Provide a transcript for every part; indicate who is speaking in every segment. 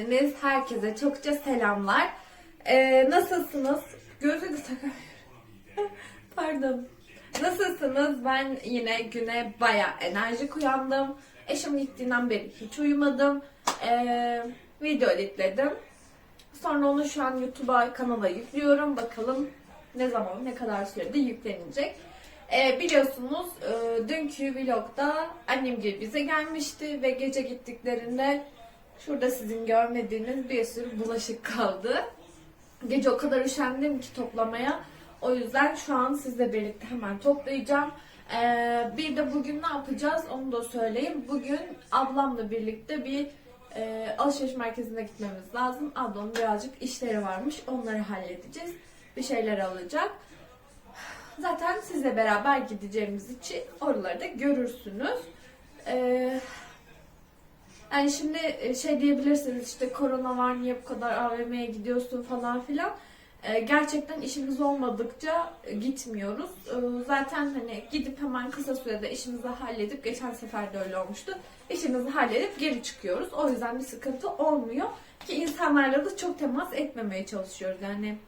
Speaker 1: geldiniz. Herkese çokça selamlar. Ee, nasılsınız? Gözü de takamıyorum. Pardon. Nasılsınız? Ben yine güne baya enerjik uyandım. Eşim gittiğinden beri hiç uyumadım. Ee, video editledim. Sonra onu şu an YouTube'a kanala yüklüyorum. Bakalım ne zaman, ne kadar sürede yüklenecek. Ee, biliyorsunuz e, dünkü vlogda annem gibi bize gelmişti ve gece gittiklerinde şurada sizin görmediğiniz bir sürü bulaşık kaldı. Gece o kadar üşendim ki toplamaya. O yüzden şu an sizle birlikte hemen toplayacağım. Ee, bir de bugün ne yapacağız onu da söyleyeyim. Bugün ablamla birlikte bir e, alışveriş merkezine gitmemiz lazım. Ablamın birazcık işleri varmış. Onları halledeceğiz. Bir şeyler alacak. Zaten sizle beraber gideceğimiz için oraları da görürsünüz. Ee, yani şimdi e, şey diyebilirsiniz işte korona var niye bu kadar AVM'ye gidiyorsun falan filan. Ee, gerçekten işimiz olmadıkça e, gitmiyoruz. Zaten hani gidip hemen kısa sürede işimizi halledip geçen sefer de öyle olmuştu. İşimizi halledip geri çıkıyoruz. O yüzden bir sıkıntı olmuyor. Ki insanlarla da çok temas etmemeye çalışıyoruz. Yani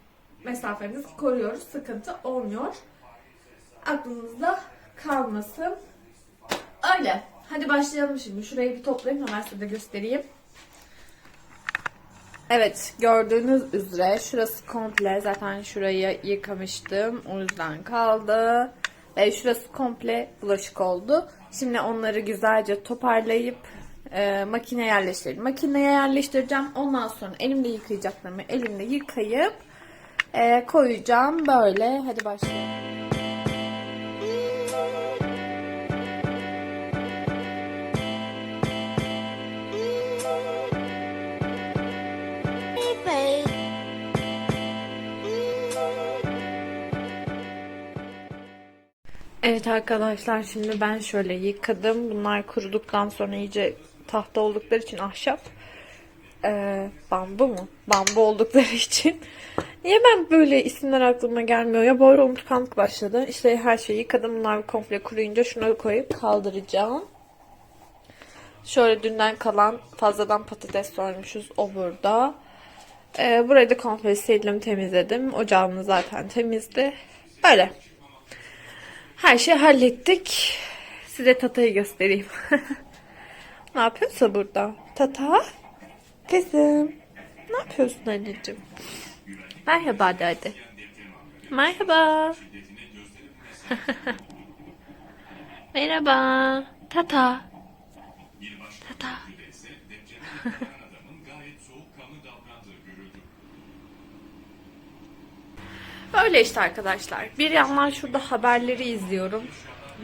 Speaker 1: mesafemizi koruyoruz. Sıkıntı olmuyor. Aklınızda kalmasın. Öyle. Hadi başlayalım şimdi. Şurayı bir toplayayım hemen size de göstereyim. Evet gördüğünüz üzere şurası komple zaten şurayı yıkamıştım. O yüzden kaldı. Ve şurası komple bulaşık oldu. Şimdi onları güzelce toparlayıp e, makineye yerleştirdim. Makineye yerleştireceğim. Ondan sonra elimde yıkayacaklarımı elimde yıkayıp e, koyacağım. Böyle. Hadi başlayalım. Evet arkadaşlar şimdi ben şöyle yıkadım. Bunlar kuruduktan sonra iyice tahta oldukları için ahşap. Ee, bambu mu? Bambu oldukları için. Niye ben böyle isimler aklıma gelmiyor? Ya bu ara unutkanlık başladı. İşte her şeyi yıkadım. Bunlar komple kuruyunca şunu koyup kaldıracağım. Şöyle dünden kalan fazladan patates soymuşuz. O burada. Ee, burayı da komple sildim temizledim. Ocağımız zaten temizdi. Böyle. Her şeyi hallettik. Size Tata'yı göstereyim. ne yapıyorsa burada? Tata? Kızım. Ne yapıyorsun anneciğim? Merhaba de. Merhaba. Merhaba. Tata. Tata. Öyle işte arkadaşlar. Bir yandan şurada haberleri izliyorum.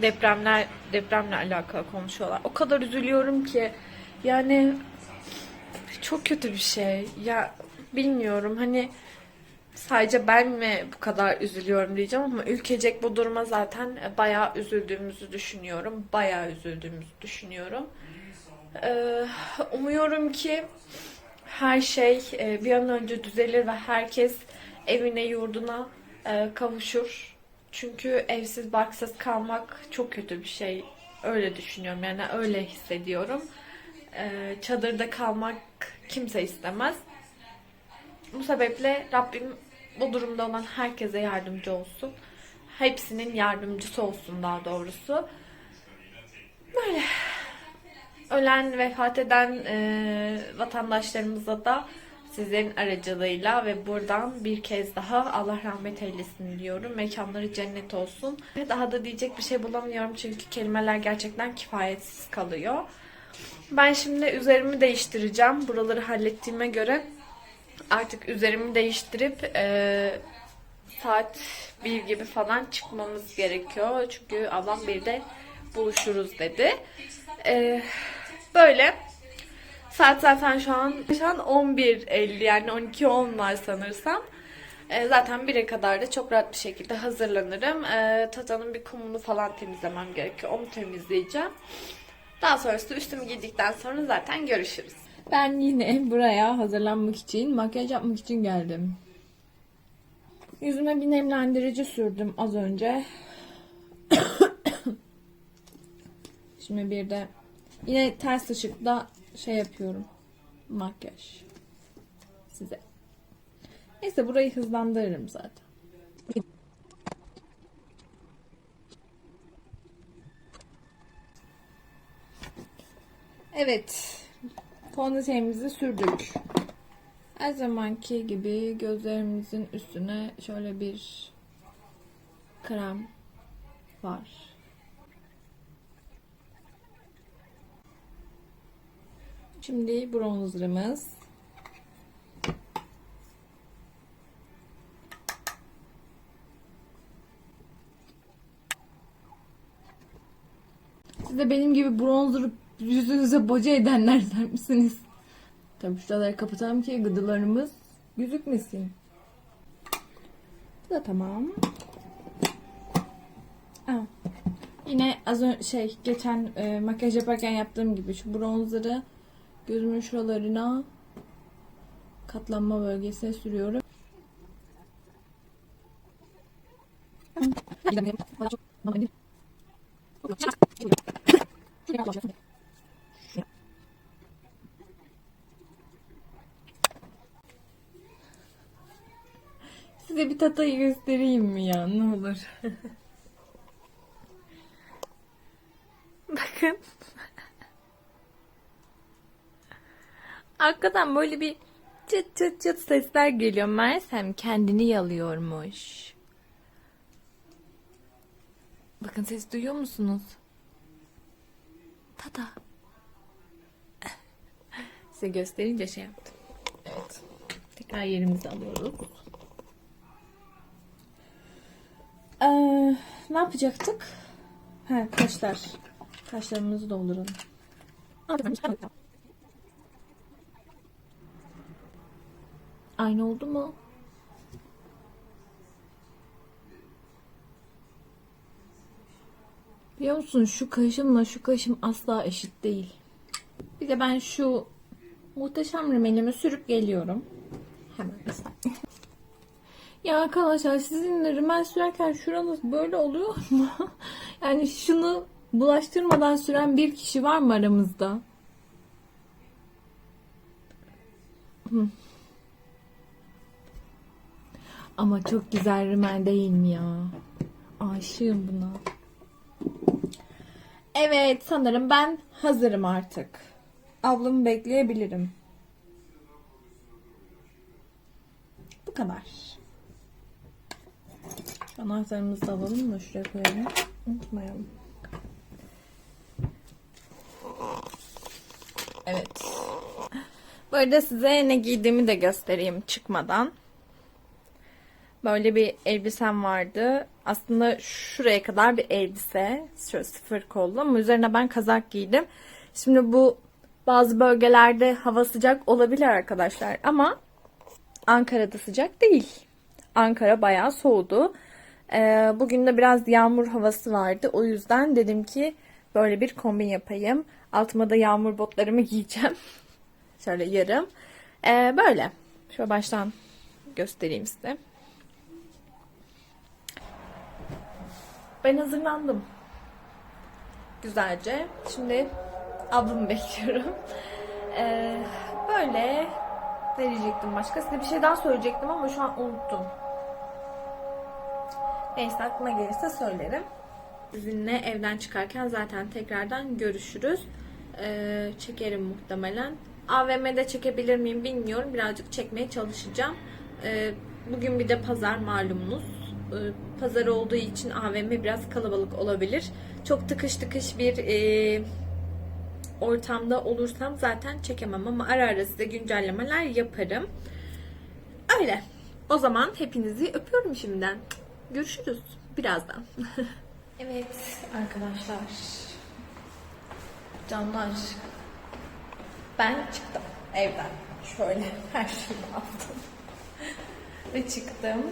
Speaker 1: Depremler depremle alakalı konuşuyorlar. O kadar üzülüyorum ki yani çok kötü bir şey. Ya bilmiyorum hani sadece ben mi bu kadar üzülüyorum diyeceğim ama ülkecek bu duruma zaten bayağı üzüldüğümüzü düşünüyorum. Bayağı üzüldüğümüzü düşünüyorum. Ee, umuyorum ki her şey e, bir an önce düzelir ve herkes evine yurduna e, kavuşur. Çünkü evsiz barksız kalmak çok kötü bir şey. Öyle düşünüyorum yani öyle hissediyorum. E, çadırda kalmak kimse istemez. Bu sebeple Rabbim bu durumda olan herkese yardımcı olsun. Hepsinin yardımcısı olsun daha doğrusu. Böyle ölen, vefat eden e, vatandaşlarımıza da sizlerin aracılığıyla ve buradan bir kez daha Allah rahmet eylesin diyorum. Mekanları cennet olsun. Daha da diyecek bir şey bulamıyorum çünkü kelimeler gerçekten kifayetsiz kalıyor. Ben şimdi üzerimi değiştireceğim. Buraları hallettiğime göre artık üzerimi değiştirip e, saat bir gibi falan çıkmamız gerekiyor. Çünkü ablam bir de buluşuruz dedi. E, böyle. Saat zaten şu an şu an 11.50 yani 12.10 var sanırsam. E, zaten 1'e kadar da çok rahat bir şekilde hazırlanırım. E, Tata'nın bir kumunu falan temizlemem gerekiyor. Onu temizleyeceğim. Daha sonrasında üstümü giydikten sonra zaten görüşürüz.
Speaker 2: Ben yine buraya hazırlanmak için, makyaj yapmak için geldim. Yüzüme bir nemlendirici sürdüm az önce. Şimdi bir de yine ters ışıkta şey yapıyorum. Makyaj. size. Neyse burayı hızlandırırım zaten. Evet. Fondötenimizi sürdük. Her zamanki gibi gözlerimizin üstüne şöyle bir krem var. Şimdi bronzerımız. Siz de benim gibi bronzer yüzünüze boca edenlerden misiniz? Tabii şuraları kapatalım ki gıdılarımız gözükmesin. Bu da tamam. Aa, yine az önce şey geçen e, makyaj yaparken yaptığım gibi şu bronzerı gözümün şuralarına katlanma bölgesine sürüyorum. Size bir tatayı göstereyim mi ya ne olur.
Speaker 1: Bakın. Arkadan böyle bir çıt çıt çıt sesler geliyor. Mersem kendini yalıyormuş. Bakın ses duyuyor musunuz? Tata. Size gösterince şey yaptım.
Speaker 2: Evet. Tekrar yerimizi alıyoruz. Ee, ne yapacaktık? He, kaşlar. Kaşlarımızı dolduralım. Aynı oldu mu? Biliyor musun şu kaşımla şu kaşım asla eşit değil. Bir de ben şu muhteşem rimelimi sürüp geliyorum. Hemen. Ya arkadaşlar sizin de rimel sürerken şuranız böyle oluyor mu? yani şunu bulaştırmadan süren bir kişi var mı aramızda? Hı. Ama çok güzel rimel değil mi ya? Aşığım buna. Evet sanırım ben hazırım artık. Ablamı bekleyebilirim. Bu kadar. Şu anahtarımızı da alalım da şuraya koyalım. Unutmayalım.
Speaker 1: Evet. Bu arada size ne giydiğimi de göstereyim çıkmadan. Böyle bir elbisem vardı. Aslında şuraya kadar bir elbise. Şöyle sıfır kollu ama üzerine ben kazak giydim. Şimdi bu bazı bölgelerde hava sıcak olabilir arkadaşlar ama Ankara'da sıcak değil. Ankara bayağı soğudu. Ee, bugün de biraz yağmur havası vardı. O yüzden dedim ki böyle bir kombin yapayım. Altıma da yağmur botlarımı giyeceğim. Şöyle yarım. Ee, böyle. Şöyle baştan göstereyim size. Ben hazırlandım. Güzelce. Şimdi ablamı bekliyorum. Ee, böyle ne diyecektim başka? Size bir şey daha söyleyecektim ama şu an unuttum. Neyse aklıma gelirse söylerim. Sizinle evden çıkarken zaten tekrardan görüşürüz. Ee, çekerim muhtemelen. AVM'de çekebilir miyim bilmiyorum. Birazcık çekmeye çalışacağım. Ee, bugün bir de pazar malumunuz. Ee, pazar olduğu için AVM biraz kalabalık olabilir. Çok tıkış tıkış bir e, ortamda olursam zaten çekemem ama ara ara size güncellemeler yaparım. Öyle. O zaman hepinizi öpüyorum şimdiden. Görüşürüz birazdan. evet arkadaşlar. Canlar. Ben çıktım evden. Şöyle her şeyi aldım. Ve çıktım.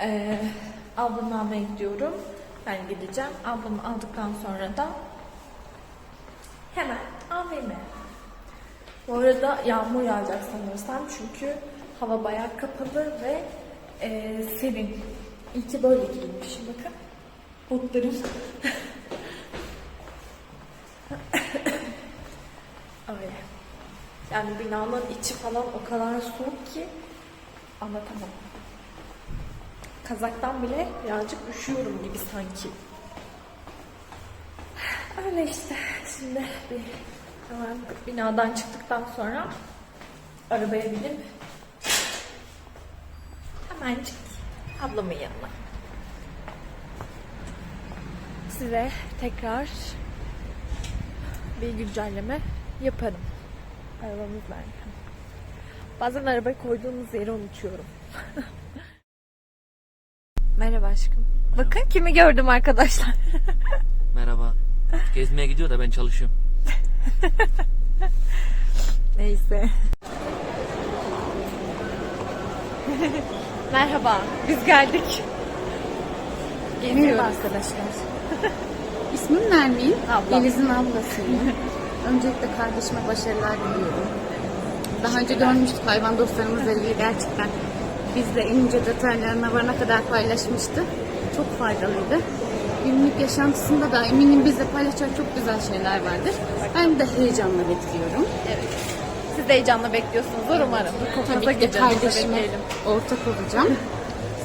Speaker 1: Ee, ablamı almaya gidiyorum. Ben gideceğim. Ablamı aldıktan sonra da hemen AVM. Bu arada yağmur yağacak sanırsam çünkü hava bayağı kapalı ve e, serin. İyi ki böyle giyinmişim bakın. Botlarım. Öyle. Yani binanın içi falan o kadar soğuk ki anlatamam. Kazaktan bile birazcık üşüyorum gibi sanki. Öyle işte. Şimdi bir hemen binadan çıktıktan sonra arabaya binip hemencik ablamın yanına. Size tekrar bir güncelleme yaparım. Arabamız nerede? Bazen arabayı koyduğumuz yeri unutuyorum. Merhaba aşkım. Bakın kimi gördüm arkadaşlar.
Speaker 3: Merhaba. Gezmeye gidiyor da ben çalışıyorum.
Speaker 1: Neyse. Merhaba, biz geldik.
Speaker 4: Merhaba
Speaker 1: Geziyoruz.
Speaker 4: arkadaşlar. İsmim Nermin.
Speaker 1: Ablam.
Speaker 4: Yeliz'in ablasıyım. Öncelikle kardeşime başarılar diliyorum. Daha önce görmüştük hayvan dostlarımızla ilgili gerçekten bizle ince detaylarına varana kadar paylaşmıştı. Çok faydalıydı. Günlük yaşantısında da eminim bizle paylaşacak çok güzel şeyler vardır. Ben de heyecanla bekliyorum.
Speaker 1: Siz de heyecanla bekliyorsunuzdur umarım.
Speaker 4: Tabii ki de kardeşime ortak olacağım.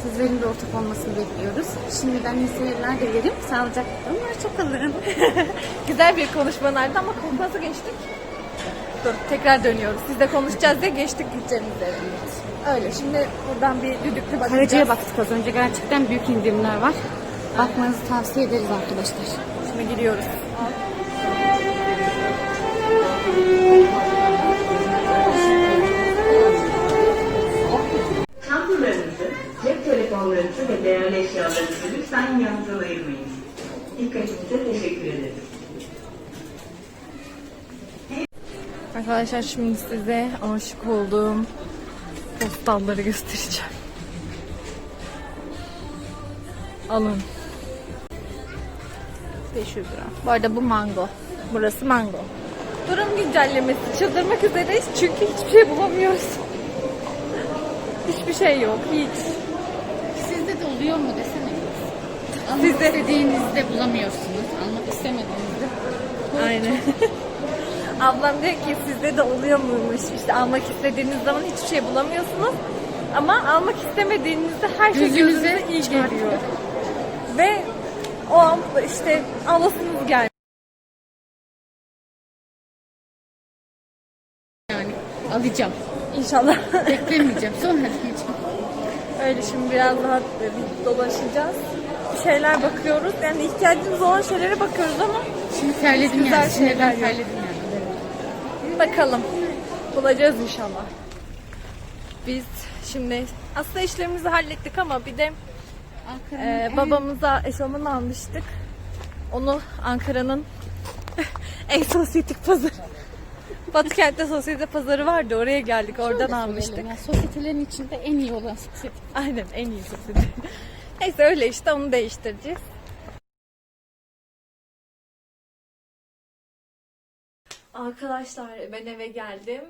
Speaker 4: Sizlerin de ortak olmasını bekliyoruz. Şimdiden iyi seyirler dilerim. Sağlıcakla kalın. Hoşçakalın.
Speaker 1: Güzel bir konuşma nerede ama konferansa geçtik. Dur tekrar dönüyoruz. Siz de konuşacağız diye geçtik gideceğimiz yere. Öyle şimdi buradan bir düdüklü bakacağız.
Speaker 4: Karaca'ya baktık az önce. Gerçekten büyük indirimler var. Bakmanızı tavsiye ederiz arkadaşlar.
Speaker 1: Şimdi giriyoruz.
Speaker 5: Çantalarınızı, cep telefonlarınızı ve değerli eşyalarınızı lütfen yanınıza ayırmayın. Dikkatinize teşekkür ederim.
Speaker 1: Arkadaşlar şimdi size aşık olduğum postalları göstereceğim. Alın. 500 lira. Bu arada bu mango. Burası mango. Durum güncellemesi. Çıldırmak üzereyiz çünkü hiçbir şey bulamıyoruz. Hiçbir şey yok. Hiç.
Speaker 4: Sizde de oluyor mu desene. Almak
Speaker 1: Sizde-
Speaker 4: istediğinizde bulamıyorsunuz. Almak istemediğinizde.
Speaker 1: Aynen. Ablam diyor ki sizde de oluyor muymuş işte almak istediğiniz zaman hiçbir şey bulamıyorsunuz ama almak istemediğinizde her şey
Speaker 4: Gözünüze
Speaker 1: gözünüze iyi geliyor. Ve o an işte alasınız gelmiyor.
Speaker 4: Yani alacağım.
Speaker 1: İnşallah.
Speaker 4: Beklemeyeceğim. Sonra diyeceğim.
Speaker 1: Öyle şimdi biraz daha dolaşacağız. Bir şeyler bakıyoruz. Yani ihtiyacımız olan şeylere bakıyoruz ama
Speaker 4: Şimdi terledim
Speaker 1: Güzel
Speaker 4: yani. Sinirden
Speaker 1: şeyler
Speaker 4: terledim yani.
Speaker 1: Bakalım. Bulacağız inşallah. Biz şimdi aslında işlerimizi hallettik ama bir de
Speaker 4: en-
Speaker 1: babamıza eşofman almıştık. Onu Ankara'nın en sosyetik pazarı. Batıkent'te sosyete pazarı vardı. Oraya geldik. Oradan
Speaker 4: Şöyle
Speaker 1: almıştık.
Speaker 4: söyleyelim ya, sosyetelerin içinde en iyi olan sosyete.
Speaker 1: Aynen en iyi sosyete. Neyse öyle işte onu değiştireceğiz. Arkadaşlar ben eve geldim.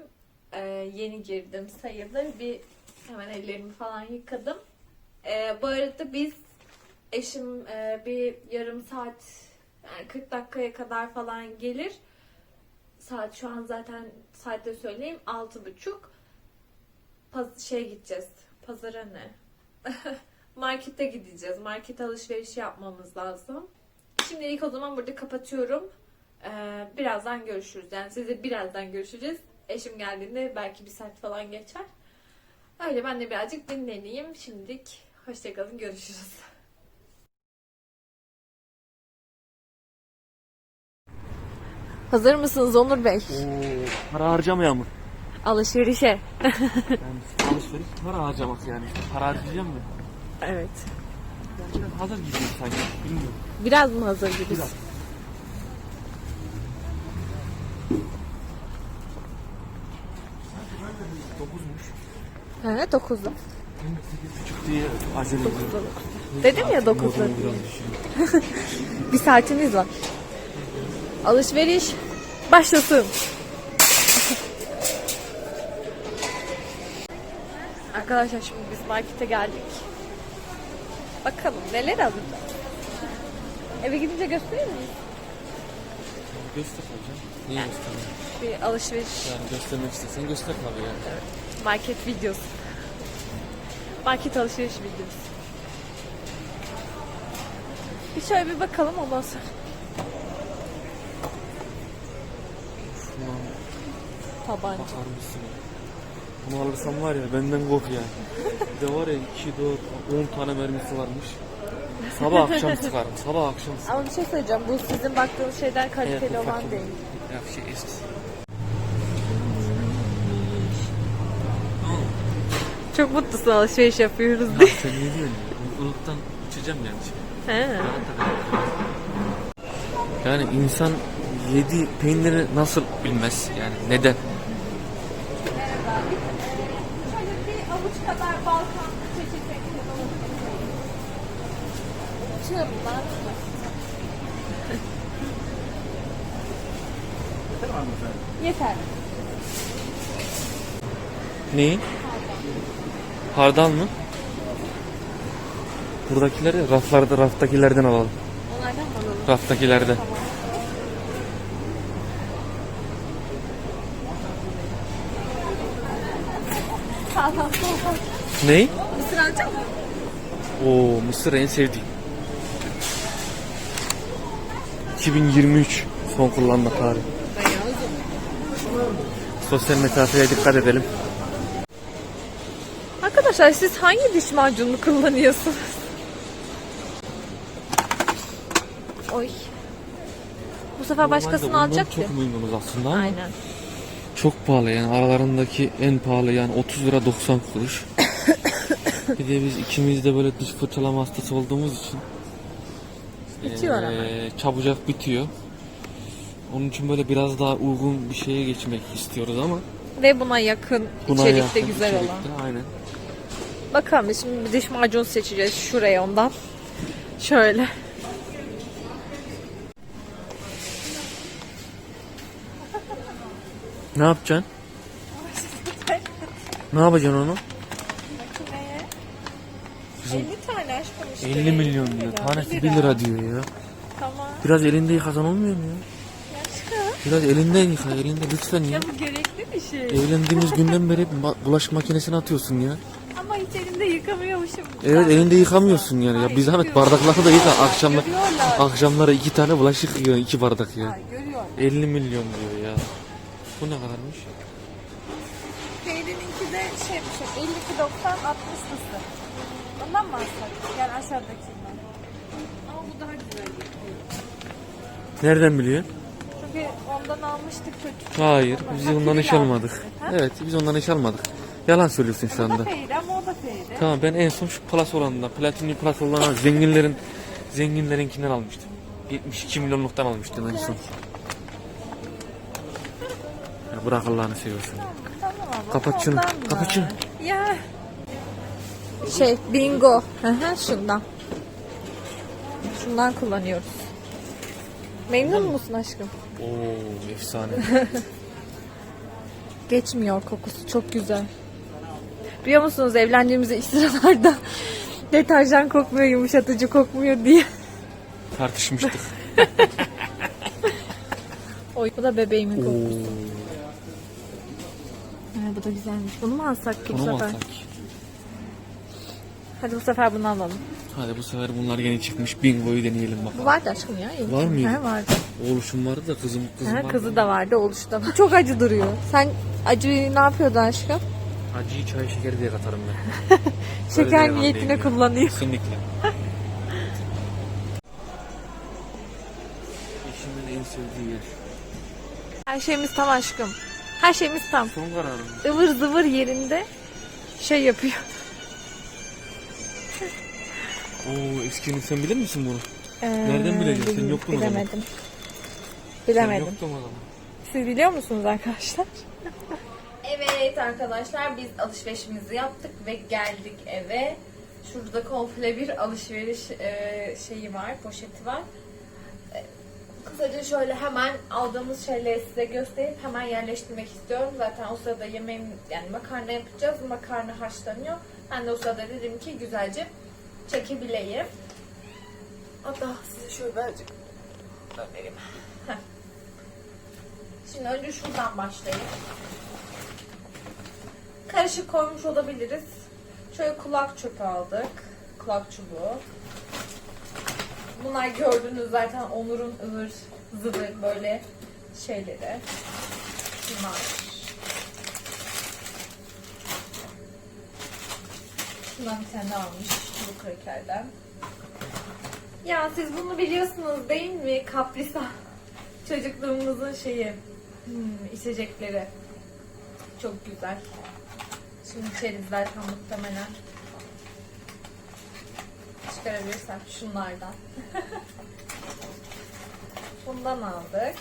Speaker 1: Ee, yeni girdim sayılır. Bir hemen ellerimi falan yıkadım. Ee, bu arada biz eşim e, bir yarım saat yani 40 dakikaya kadar falan gelir. Saat şu an zaten saatte söyleyeyim altı buçuk. Paz şey gideceğiz. Pazara ne? Markete gideceğiz. Market alışverişi yapmamız lazım. Şimdilik o zaman burada kapatıyorum. Ee, birazdan görüşürüz. Yani size birazdan görüşeceğiz. Eşim geldiğinde belki bir saat falan geçer. Öyle ben de birazcık dinleneyim. Şimdilik hoşçakalın. Görüşürüz. Hazır mısınız Onur Bey?
Speaker 3: Oo, para harcamaya mı?
Speaker 1: Alışverişe.
Speaker 3: Yani alışveriş para harcamak yani. Para harcayacağım mı?
Speaker 1: Evet.
Speaker 3: Yani biraz hazır gibiyim sanki. Bilmiyorum.
Speaker 1: Biraz mı hazır gibiyiz?
Speaker 3: Biraz. Dokuzmuş.
Speaker 1: He 9'da.
Speaker 3: Küçük diye acele ediyorum.
Speaker 1: Dedim ya 9'da. Bir saatimiz var. Alışveriş başlasın. Arkadaşlar şimdi biz markete geldik. Bakalım neler alacağız. Eve gidince gösterir miyiz?
Speaker 3: Göster hocam. Niye göstermiyorsun?
Speaker 1: Bir alışveriş
Speaker 3: Yani göstermek istersen göster tabii ya.
Speaker 1: market videosu. Market alışveriş videosu. Bir şöyle bir bakalım ondan sonra. Tabanca.
Speaker 3: bakar mısın? Bunu alırsam var ya benden kork ya. Bir de var ya 2, 4, 10 tane mermisi varmış. Sabah akşam sıkarım. Sabah akşam sıkarım.
Speaker 1: Ama bir şey söyleyeceğim. Bu sizin baktığınız şeyden kaliteli
Speaker 3: Evet, bu
Speaker 1: olan değil.
Speaker 3: Ya şey eskisi.
Speaker 1: Çok mutlusun alışveriş yapıyoruz diye.
Speaker 3: Sen ne diyorsun ya? Mutluluktan uçacağım yani şimdi.
Speaker 1: He.
Speaker 3: Yani insan yedi peyniri nasıl bilmez yani neden?
Speaker 1: bir avuç kadar balkan çekirdek Çığırlar. Yeter.
Speaker 3: Neyi? Hardal mı? Buradakileri raflarda raftakilerden alalım.
Speaker 1: Onlardan mı alalım?
Speaker 3: Raftakilerden.
Speaker 1: Ol.
Speaker 3: Ney?
Speaker 1: Mısır alacak mısın?
Speaker 3: Oo mısır en sevdiğim. 2023 son kullanma tarihi. Sosyal mesafeye dikkat edelim.
Speaker 1: Arkadaşlar siz hangi diş macununu kullanıyorsunuz? Oy. Bu sefer başkasını
Speaker 3: Normalde bundan
Speaker 1: alacak.
Speaker 3: Çok memnunuz aslında ama
Speaker 1: Aynen.
Speaker 3: çok pahalı yani aralarındaki en pahalı yani 30 lira 90 kuruş. bir de biz ikimiz de böyle diş fırçalama hastası olduğumuz için
Speaker 1: Bitiyor hemen.
Speaker 3: eee, çabucak bitiyor. Onun için böyle biraz daha uygun bir şeye geçmek istiyoruz ama
Speaker 1: Ve buna yakın
Speaker 3: buna
Speaker 1: içerikte
Speaker 3: yakın
Speaker 1: güzel olan.
Speaker 3: içerikte, Aynen.
Speaker 1: Bakalım şimdi bir diş macunu seçeceğiz şuraya ondan. Şöyle.
Speaker 3: Ne yapacaksın? ne yapacaksın onu?
Speaker 1: 50 tane aşkım işte.
Speaker 3: 50 milyon diyor. Tanesi 1 lira diyor ya.
Speaker 1: Tamam.
Speaker 3: Biraz elinde yıkasan olmuyor mu ya? Biraz elinden yıka, elinde lütfen ya.
Speaker 1: Ya bu gerekli bir şey.
Speaker 3: Evlendiğimiz günden beri ma- bulaşık makinesine atıyorsun ya.
Speaker 1: Ama hiç elimde yıkamıyormuşum.
Speaker 3: Evet elinde yıkamıyorsun yani. Ya bir zahmet bardakları da yıka. Akşamlar,
Speaker 1: Görüyorlar.
Speaker 3: akşamlara iki tane bulaşık yıkıyor. iki bardak ya.
Speaker 1: Ay, görüyor.
Speaker 3: 50 milyon diyor ya. Bu ne kadarmış?
Speaker 1: Peynirininki de şeymiş, 52.90 60 fıstık. Ondan mı alsak? Yani aşağıdakinden. Ama bu daha güzel.
Speaker 3: Nereden biliyorsun?
Speaker 1: Çünkü ondan almıştık kötü.
Speaker 3: Hayır. Biz
Speaker 1: Ha,
Speaker 3: ondan iş almadık.
Speaker 1: ha?
Speaker 3: Evet biz ondan iş almadık. Yalan söylüyorsun şu
Speaker 1: O da
Speaker 3: anda.
Speaker 1: feyri ama o da feyri.
Speaker 3: Tamam ben en son şu plus olanından, platinum plus olan zenginlerin zenginlerinkinden almıştım. 72 milyonluktan almıştım en son. Ya bırak Allah'ını seviyorsun.
Speaker 1: Tamam abla.
Speaker 3: Kapat şunu,
Speaker 1: ondan mı?
Speaker 3: kapat şunu.
Speaker 1: Ya. Şey bingo. Şundan. Şundan kullanıyoruz. Memnun musun aşkım?
Speaker 3: Oo efsane.
Speaker 1: Geçmiyor kokusu çok güzel. Biliyor musunuz evlendiğimiz ilk sıralarda deterjan kokmuyor, yumuşatıcı kokmuyor diye.
Speaker 3: Tartışmıştık.
Speaker 1: Oy, bu da bebeğimin kokusu. Ha, bu da güzelmiş. Bunu mu alsak ki bu
Speaker 3: Onu mu
Speaker 1: sefer?
Speaker 3: alsak?
Speaker 1: Hadi bu sefer bunu alalım.
Speaker 3: Hadi bu sefer bunlar yeni çıkmış. Bingo'yu deneyelim
Speaker 1: Bu
Speaker 3: bakalım.
Speaker 1: vardı aşkım ya. ilk.
Speaker 3: Var mıydı?
Speaker 1: Ha, vardı.
Speaker 3: Oğluşum vardı da kızım kızım
Speaker 1: Ha,
Speaker 3: vardı.
Speaker 1: kızı da vardı, oluşu da var. Çok acı duruyor. Sen acıyı ne yapıyordun aşkım?
Speaker 3: Acıyı çay şekeri diye katarım ben.
Speaker 1: Şeker niyetine kullanıyor.
Speaker 3: Kesinlikle. Eşimin en sevdiği yer.
Speaker 1: Her şeyimiz tam aşkım. Her şeyimiz tam.
Speaker 3: Son kararım.
Speaker 1: ıvır zıvır yerinde şey yapıyor.
Speaker 3: Oo eskini sen bilir misin bunu?
Speaker 1: Ee,
Speaker 3: Nereden bileceksin? Sen yoktun o zaman.
Speaker 1: Bilemedim.
Speaker 3: Sen
Speaker 1: Bilemedim.
Speaker 3: yoktun o zaman.
Speaker 1: Siz biliyor musunuz arkadaşlar? evet arkadaşlar biz alışverişimizi yaptık ve geldik eve. Şurada komple bir alışveriş e, şeyi var, poşeti var. E, Kısaca şöyle hemen aldığımız şeyleri size gösterip hemen yerleştirmek istiyorum. Zaten o sırada yemeğim yani makarna yapacağız. Makarna haşlanıyor. Ben de o sırada dedim ki güzelce çekebileyim. Hatta size şöyle birazcık önereyim. Heh. Şimdi önce şuradan başlayayım. Karışık koymuş olabiliriz. Şöyle kulak çöpü aldık. Kulak çubuğu. Bunlar gördüğünüz zaten Onur'un ıvır zıvır böyle şeyleri. Bunlar. Şundan bir tane almış bu krakerden. Ya siz bunu biliyorsunuz değil mi? Kaprisa. Çocukluğumuzun şeyi. Hmm, içecekleri. Çok güzel. Şimdi içeriz zaten muhtemelen. Çıkarabilirsem şunlardan. Bundan aldık.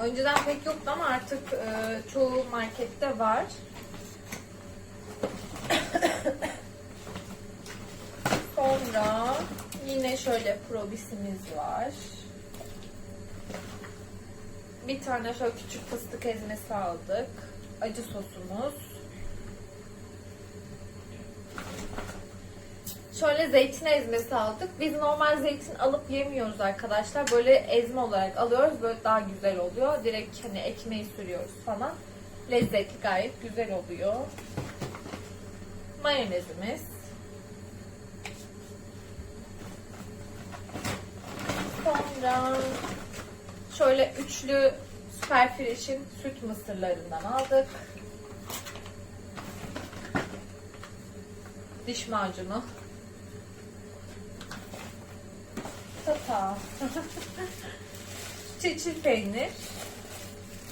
Speaker 1: Önceden pek yoktu ama artık e, çoğu markette var. Sonra yine şöyle probisimiz var. Bir tane şöyle küçük fıstık ezmesi aldık. Acı sosumuz. Şöyle zeytin ezmesi aldık. Biz normal zeytin alıp yemiyoruz arkadaşlar. Böyle ezme olarak alıyoruz. Böyle daha güzel oluyor. Direkt hani ekmeği sürüyoruz falan. Lezzetli gayet güzel oluyor. Mayonezimiz. Sonra şöyle üçlü Super Fresh'in süt mısırlarından aldık. Diş macunu. Tata. Çeçil peynir.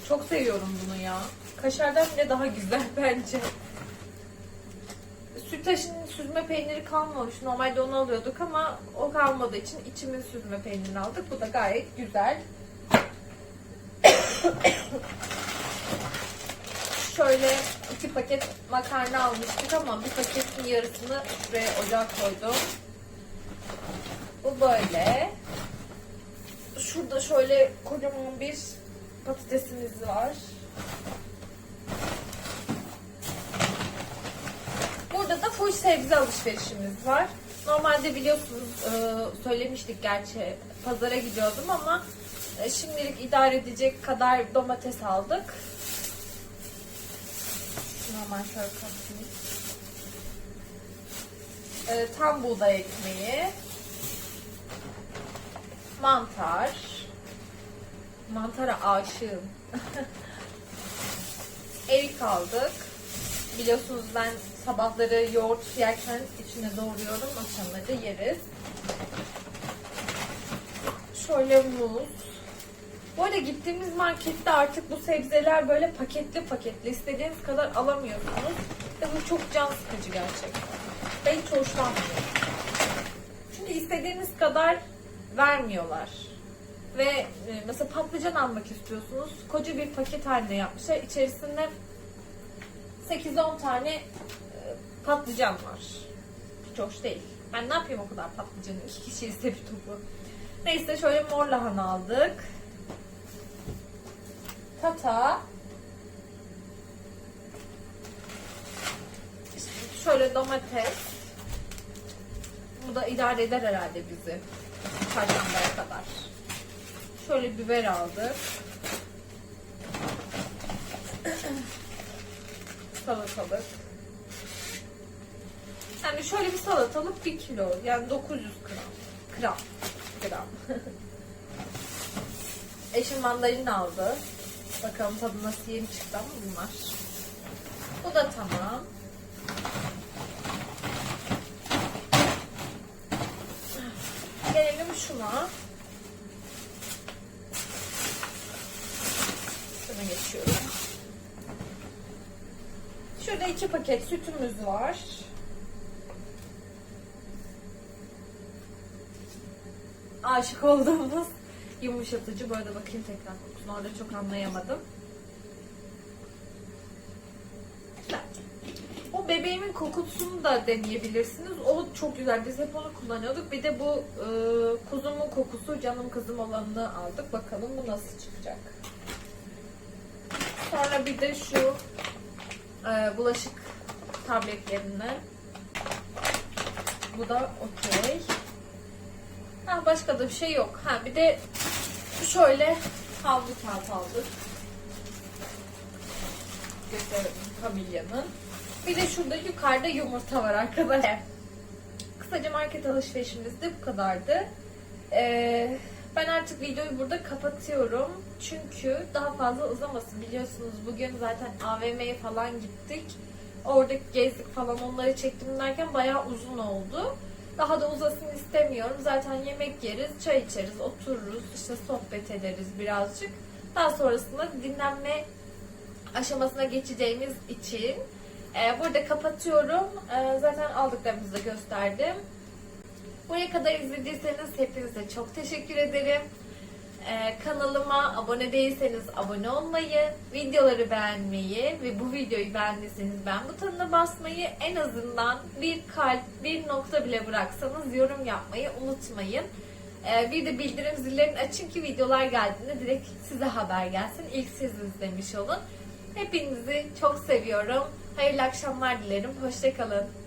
Speaker 1: Çok seviyorum bunu ya. Kaşardan bile daha güzel bence. Sütaş'ın süzme peyniri kalmamış. Normalde onu alıyorduk ama o kalmadığı için içimin süzme peynirini aldık. Bu da gayet güzel. Şöyle iki paket makarna almıştık ama bir paketin yarısını şuraya ocağa koydum. Bu böyle. Şurada şöyle kocaman bir patatesimiz var. Full sebze alışverişimiz var. Normalde biliyorsunuz e, söylemiştik gerçi pazara gidiyordum ama e, şimdilik idare edecek kadar domates aldık. Normal şöyle katayım. E, tam buğday ekmeği. Mantar. Mantara aşığım. Erik aldık. Biliyorsunuz ben sabahları yoğurt yerken içine doğruyorum. Akşamları yeriz. Şöyle muz. Bu arada gittiğimiz markette artık bu sebzeler böyle paketli paketli istediğiniz kadar alamıyorsunuz. Ve bu çok can sıkıcı gerçekten. Ben hiç hoşlanmıyorum. Çünkü istediğiniz kadar vermiyorlar. Ve e, mesela patlıcan almak istiyorsunuz. Koca bir paket haline yapmışlar. İçerisinde 8-10 tane patlıcan var. Hiç hoş değil. Ben ne yapayım o kadar patlıcanı? İki kişi ise bir topu. Neyse şöyle mor lahana aldık. Tata. Şöyle domates. Bu da idare eder herhalde bizi. Çarşambaya kadar. Şöyle biber aldık. salatalık. Yani şöyle bir salatalık 1 kilo. Yani 900 gram. Gram. Gram. Eşim mandalina aldı. Bakalım tadı nasıl yeni çıktı ama bunlar. Bu da tamam. Gelelim şuna. Şuna geçiyorum. Şurada iki paket sütümüz var. Aşık olduğumuz yumuşatıcı. Bu arada bakayım tekrar kokusunu. Orada çok anlayamadım. Güzel. O bebeğimin kokusunu da deneyebilirsiniz. O çok güzel. Biz hep onu kullanıyorduk. Bir de bu e, kuzumun kokusu canım kızım olanını aldık. Bakalım bu nasıl çıkacak. Sonra bir de şu e, bulaşık tabletlerini. Bu da okey. Ha başka da bir şey yok. Ha bir de Şöyle havlu kağıt aldık. Gösterelim Familya'nın. Bir de şurada yukarıda yumurta var arkadaşlar. Kısaca market alışverişimiz de bu kadardı. Ee, ben artık videoyu burada kapatıyorum. Çünkü daha fazla uzamasın. Biliyorsunuz bugün zaten AVM'ye falan gittik. Orada gezdik falan onları çektim derken bayağı uzun oldu. Daha da uzasın istemiyorum. Zaten yemek yeriz, çay içeriz, otururuz, işte sohbet ederiz birazcık. Daha sonrasında dinlenme aşamasına geçeceğimiz için e, burada kapatıyorum. E, zaten aldıklarımızı da gösterdim. Buraya kadar izlediyseniz hepinize çok teşekkür ederim. Ee, kanalıma abone değilseniz abone olmayı, videoları beğenmeyi ve bu videoyu beğendiyseniz beğen butonuna basmayı en azından bir kalp, bir nokta bile bıraksanız yorum yapmayı unutmayın. Ee, bir de bildirim zillerini açın ki videolar geldiğinde direkt size haber gelsin. İlk siz izlemiş olun. Hepinizi çok seviyorum. Hayırlı akşamlar dilerim. Hoşçakalın.